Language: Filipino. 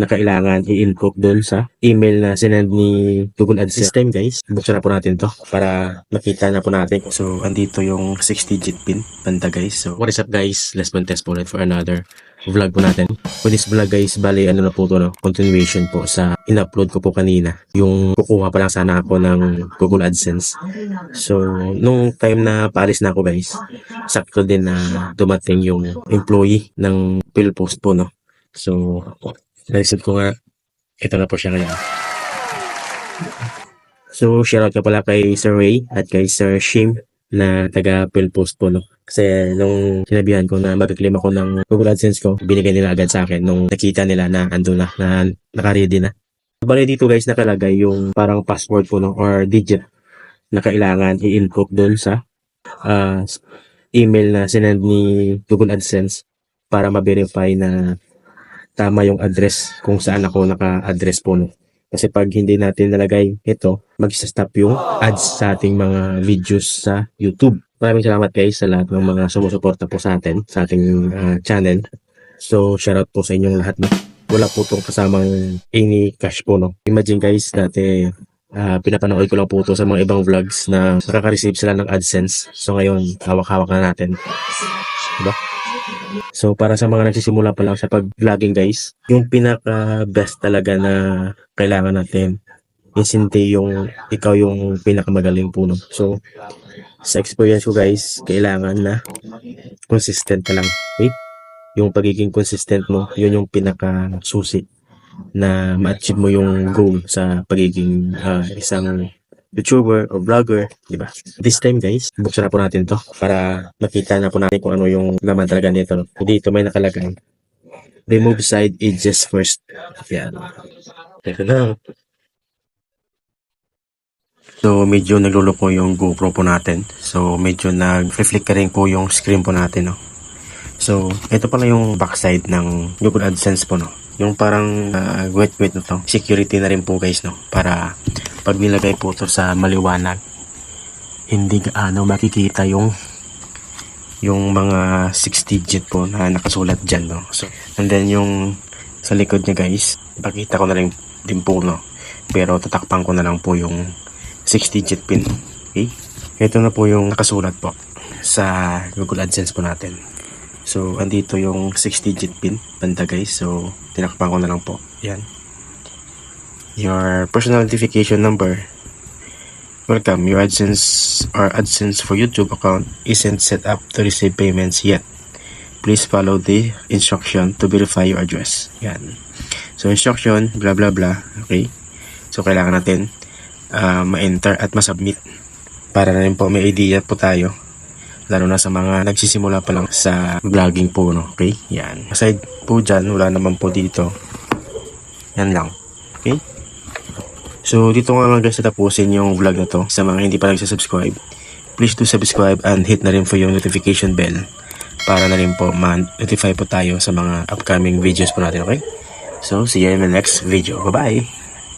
na kailangan i-input doon sa email na sinend ni Google AdSense. This time guys, buksan na po natin to para makita na po natin. So, andito yung 6-digit pin banda guys. So, what is up guys? Let's test po ulit for another vlog po natin. For this vlog guys, bali ano na po to no? Continuation po sa in-upload ko po kanina. Yung kukuha pa lang sana ako ng Google AdSense. So, nung time na paalis na ako guys, sakto din na dumating yung employee ng Philpost po no. So, naisip ko nga, ito na po siya ngayon. So, shoutout ka pala kay Sir Ray at kay Sir Shim na taga Philpost po, no? Kasi nung sinabihan ko na mag-claim ako ng Google AdSense ko, binigay nila agad sa akin nung nakita nila na ando na, na nakaready na. Bali dito guys nakalagay yung parang password po no, or digit na kailangan i-input doon sa ah, email na sinend ni Google AdSense para ma-verify na tama yung address kung saan ako naka-address po no. Kasi pag hindi natin nalagay ito, mag-stop yung ads sa ating mga videos sa YouTube. Maraming salamat guys sa lahat ng mga sumusuporta po sa atin, sa ating ah, channel. So, shoutout po sa inyong lahat. No? Wala po itong kasamang any cash po. No? Imagine guys, dati ah, pinapanood ko lang po ito sa mga ibang vlogs na nakaka-receive sila ng AdSense. So, ngayon, hawak-hawak na natin. Diba? So, para sa mga nagsisimula pa lang sa pag-vlogging guys, yung pinaka-best talaga na kailangan natin is hindi yung ikaw yung pinakamagaling po. No? So, sa experience ko guys, kailangan na consistent ka lang. Okay? Yung pagiging consistent mo, yun yung pinaka susi na ma-achieve mo yung goal sa pagiging ah, isang YouTuber or vlogger, di ba? This time guys, buksan na po natin to para makita na po natin kung ano yung laman talaga nito. Dito may nakalagay. Remove side edges first. Yan. Ito na. So, medyo nagluloko yung GoPro po natin. So, medyo nag-reflickering po yung screen po natin, no? So, ito pala yung backside ng Google AdSense po, no? Yung parang uh, wet-wet na to. Security na rin po, guys, no? Para pag nilagay po to sa maliwanag, hindi gaano makikita yung yung mga 6 digit po na nakasulat dyan, no? So, and then yung sa likod niya, guys, ipakita ko na rin din po, no? Pero tatakpan ko na lang po yung 6 digit pin. Okay? Ito na po yung nakasulat po sa Google AdSense po natin. So, andito yung 6 digit pin banda guys. So, tinakpan ko na lang po. Yan. Your personal identification number. Welcome. Your AdSense or AdSense for YouTube account isn't set up to receive payments yet. Please follow the instruction to verify your address. Yan. So, instruction, blah blah blah. Okay? So, kailangan natin ah, ma-enter at ma-submit para na rin po may idea po tayo lalo na sa mga nagsisimula pa lang sa vlogging po no okay yan aside po dyan wala naman po dito yan lang okay so dito nga nga guys tapusin yung vlog na to sa mga hindi pa nagsasubscribe. Please do subscribe and hit na rin po yung notification bell para na rin po ma-notify po tayo sa mga upcoming videos po natin okay? So see you in the next video. Bye bye